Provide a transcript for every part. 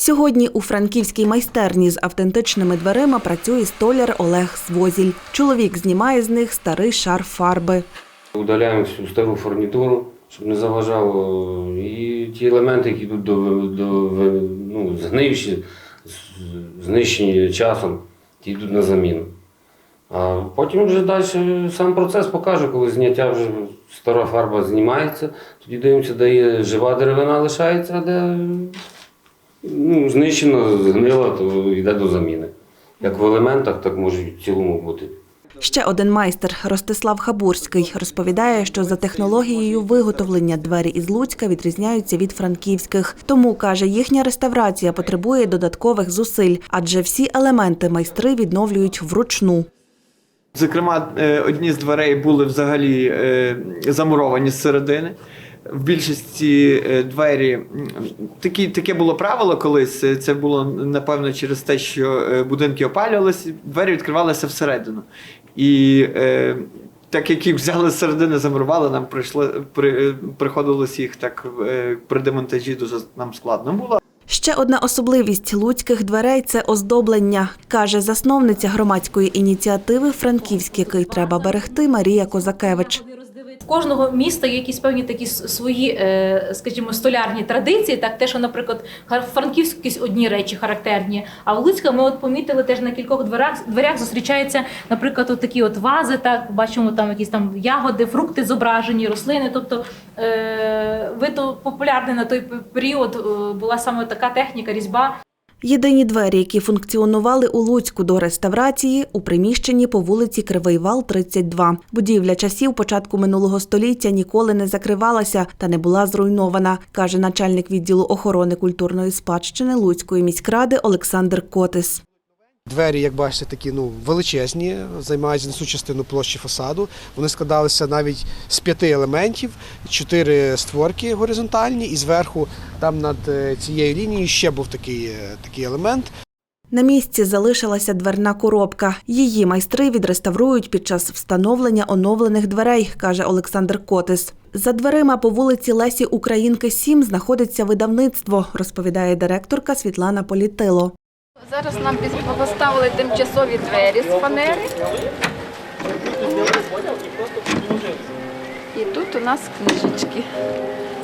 Сьогодні у франківській майстерні з автентичними дверима працює столяр Олег Свозіль. Чоловік знімає з них старий шар фарби. Удаляємо всю стару фурнітуру, щоб не заважало. І ті елементи, які йдуть до, до ну, згнивші, знищені часом, ті йдуть на заміну. А потім вже далі сам процес покаже, коли зняття вже стара фарба знімається, тоді дивимося, де є жива деревина лишається, а де ну, знищена, згнила, то йде до заміни. Як в елементах, так може і в цілому бути. Ще один майстер Ростислав Хабурський розповідає, що за технологією виготовлення двері із Луцька відрізняються від франківських. Тому каже, їхня реставрація потребує додаткових зусиль, адже всі елементи майстри відновлюють вручну. Зокрема, е, одні з дверей були взагалі е, замуровані з середини. В більшості е, двері такі, таке було правило колись. е, Це було напевно через те, що е, будинки опалювалися, двері відкривалися всередину. І е, так як їх взяли з середини, замурували, нам прийшло, при, приходилось їх так при демонтажі дуже нам складно було. Ще одна особливість луцьких дверей це оздоблення, каже засновниця громадської ініціативи Франківськ, який треба берегти Марія Козакевич. Кожного міста є якісь певні такі свої, е, скажімо, столярні традиції. Так, те, що, наприклад, Франківську якісь одні речі характерні. А в Луцька ми от помітили теж на кількох дверях дверях зустрічаються, наприклад, от такі от вази. Так бачимо там якісь там ягоди, фрукти зображені, рослини. Тобто е, вито популярний на той період е, була саме така техніка, різьба. Єдині двері, які функціонували у Луцьку до реставрації, у приміщенні по вулиці Кривий Вал, 32. Будівля часів початку минулого століття ніколи не закривалася та не була зруйнована, каже начальник відділу охорони культурної спадщини Луцької міськради Олександр Котис. Двері, як бачите, такі ну величезні, займають несу частину площі фасаду. Вони складалися навіть з п'яти елементів, чотири створки горизонтальні, і зверху, там над е, цією лінією, ще був такий, е, такий елемент. На місці залишилася дверна коробка. Її майстри відреставрують під час встановлення оновлених дверей, каже Олександр Котис. За дверима по вулиці Лесі Українки 7 знаходиться видавництво, розповідає директорка Світлана Політило. Зараз нам поставили тимчасові двері з фанери. І тут у нас книжечки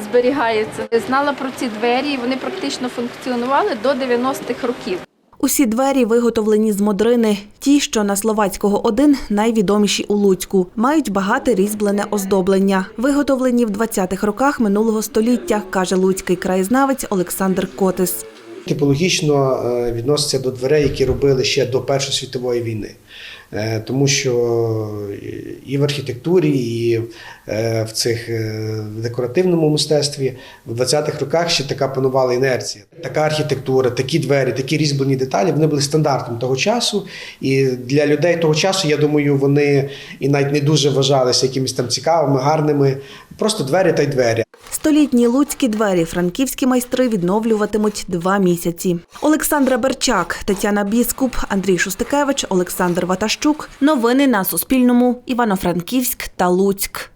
зберігаються. Знала про ці двері, вони практично функціонували до 90-х років. Усі двері виготовлені з модрини. Ті, що на Словацького 1, найвідоміші у Луцьку. Мають багате різьблене оздоблення. Виготовлені в 20-х роках минулого століття, каже луцький краєзнавець Олександр Котис. Типологічно е, відноситься до дверей, які робили ще до Першої світової війни. Е, Тому що і в архітектурі, і е, в цих е, декоративному мистецтві в 20-х роках ще така панувала інерція. Така архітектура, такі двері, такі різьблені деталі вони були стандартом того часу. І для людей того часу, я думаю, вони і навіть не дуже вважалися якимись там цікавими, гарними. Просто двері та й двері. Столітні луцькі двері франківські майстри відновлюватимуть два місяці. Олександра Берчак, Тетяна Біскуп, Андрій Шустикевич, Олександр Ватащук. Новини на Суспільному. Івано-Франківськ та Луцьк.